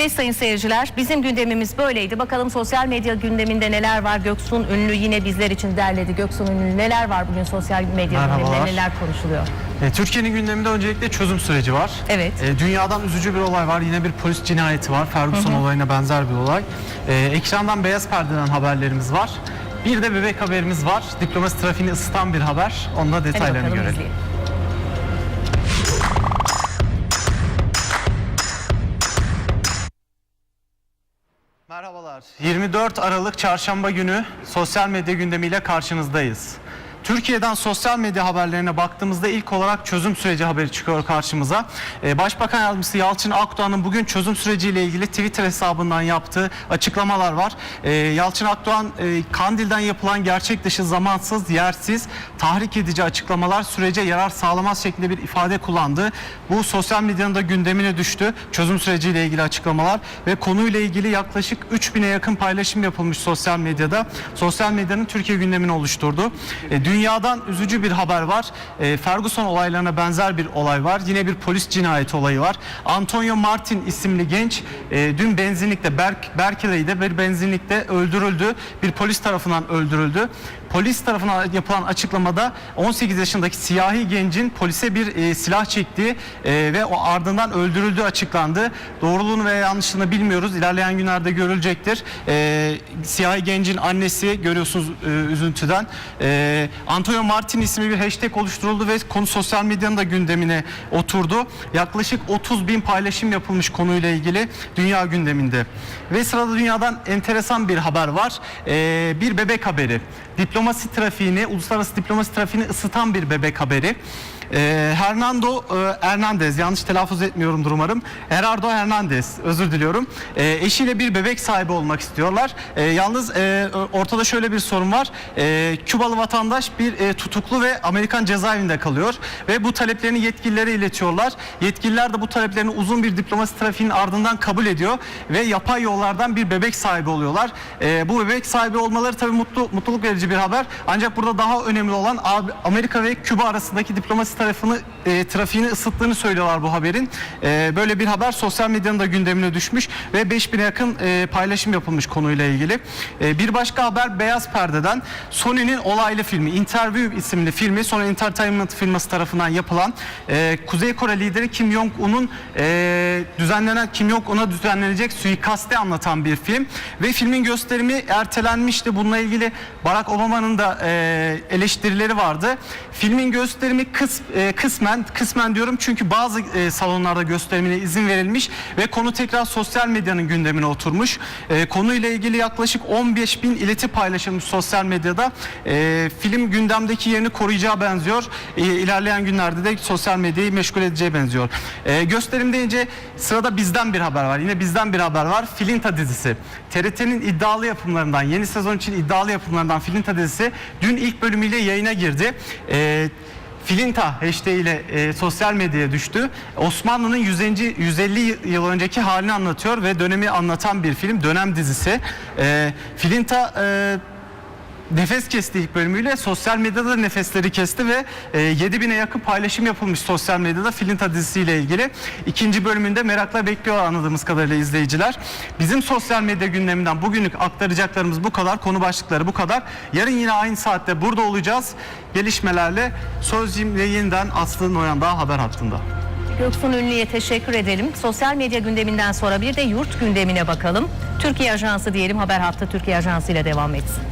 Ve sayın seyirciler bizim gündemimiz böyleydi. Bakalım sosyal medya gündeminde neler var? Göksun Ünlü yine bizler için derledi. Göksun Ünlü neler var bugün sosyal medya gündeminde neler konuşuluyor? E, Türkiye'nin gündeminde öncelikle çözüm süreci var. Evet. E, dünyadan üzücü bir olay var. Yine bir polis cinayeti var. Ferguson olayına benzer bir olay. E, ekrandan beyaz perdeden haberlerimiz var. Bir de bebek haberimiz var. Diplomasi trafiğini ısıtan bir haber. Onun da Hadi detaylarını bakalım görelim. izleyelim. Merhabalar. 24 Aralık Çarşamba günü sosyal medya gündemiyle karşınızdayız. Türkiye'den sosyal medya haberlerine baktığımızda ilk olarak çözüm süreci haberi çıkıyor karşımıza. Ee, Başbakan Yardımcısı Yalçın Akdoğan'ın bugün çözüm süreciyle ilgili Twitter hesabından yaptığı açıklamalar var. Ee, Yalçın Akdoğan e, Kandil'den yapılan gerçek dışı zamansız, yersiz, tahrik edici açıklamalar sürece yarar sağlamaz şeklinde bir ifade kullandı. Bu sosyal medyanın da gündemine düştü. Çözüm süreciyle ilgili açıklamalar ve konuyla ilgili yaklaşık 3000'e yakın paylaşım yapılmış sosyal medyada. Sosyal medyanın Türkiye gündemini oluşturdu. E, dünyadan üzücü bir haber var. E, Ferguson olaylarına benzer bir olay var. Yine bir polis cinayeti olayı var. Antonio Martin isimli genç e, dün benzinlikte Berk, Berkeley'de bir benzinlikte öldürüldü. Bir polis tarafından öldürüldü. Polis tarafından yapılan açıklamada 18 yaşındaki siyahi gencin polise bir e, silah çektiği e, ve o ardından öldürüldüğü açıklandı. Doğruluğunu ve yanlışlığını bilmiyoruz. İlerleyen günlerde görülecektir. E, siyahi gencin annesi görüyorsunuz e, üzüntüden. E, Antonio Martin isimli bir hashtag oluşturuldu ve konu sosyal medyanın da gündemine oturdu. Yaklaşık 30 bin paylaşım yapılmış konuyla ilgili dünya gündeminde. Ve sırada dünyadan enteresan bir haber var. E, bir bebek haberi. Diplomasi trafiğini, uluslararası diplomasi trafiğini ısıtan bir bebek haberi. Ee, Hernando e, Hernandez, yanlış telaffuz etmiyorumdur umarım. Gerardo Hernandez, özür diliyorum. Ee, eşiyle bir bebek sahibi olmak istiyorlar. Ee, yalnız e, ortada şöyle bir sorun var. Ee, Kübalı vatandaş bir e, tutuklu ve Amerikan cezaevinde kalıyor. Ve bu taleplerini yetkililere iletiyorlar. Yetkililer de bu taleplerini uzun bir diplomasi trafiğinin ardından kabul ediyor. Ve yapay yollardan bir bebek sahibi oluyorlar. Ee, bu bebek sahibi olmaları tabii mutlu, mutluluk verici bir haber. Ancak burada daha önemli olan Amerika ve Küba arasındaki diplomasi tarafını e, trafiğini ısıttığını söylüyorlar bu haberin. E, böyle bir haber sosyal medyanın da gündemine düşmüş ve 5000'e yakın e, paylaşım yapılmış konuyla ilgili. E, bir başka haber Beyaz Perde'den Sony'nin olaylı filmi Interview isimli filmi Sony Entertainment firması tarafından yapılan e, Kuzey Kore lideri Kim Jong-un'un e, düzenlenen Kim Jong-un'a düzenlenecek suikasti anlatan bir film ve filmin gösterimi ertelenmişti. Bununla ilgili Barack Obama'nın da e, eleştirileri vardı. Filmin gösterimi kıs, e, kısmen kısmen diyorum çünkü bazı e, salonlarda gösterimine izin verilmiş ve konu tekrar sosyal medyanın gündemine oturmuş. E, konuyla ilgili yaklaşık 15 bin ileti paylaşılmış sosyal medyada. E, film gündemdeki yerini koruyacağı benziyor. E, ilerleyen günlerde de sosyal medyayı meşgul edeceği benziyor. E, gösterim deyince sırada bizden bir haber var. Yine bizden bir haber var. Filinta dizisi. TRT'nin iddialı yapımlarından, yeni sezon için iddialı yapımlarından Filinta dizisi dün ilk bölümüyle yayına girdi. E, Filinta hashtag ile e, sosyal medyaya düştü. Osmanlı'nın 150, 150 yıl önceki halini anlatıyor ve dönemi anlatan bir film, dönem dizisi. E, Filinta e, nefes kesti ilk bölümüyle sosyal medyada da nefesleri kesti ve e, 7000'e yakın paylaşım yapılmış sosyal medyada Filinta dizisiyle ilgili. İkinci bölümünde merakla bekliyor anladığımız kadarıyla izleyiciler. Bizim sosyal medya gündeminden bugünlük aktaracaklarımız bu kadar. Konu başlıkları bu kadar. Yarın yine aynı saatte burada olacağız. Gelişmelerle sözcüğümle yeniden Aslı Noyan daha haber hattında. Göksun Ünlü'ye teşekkür edelim. Sosyal medya gündeminden sonra bir de yurt gündemine bakalım. Türkiye Ajansı diyelim haber hafta Türkiye Ajansı ile devam etsin.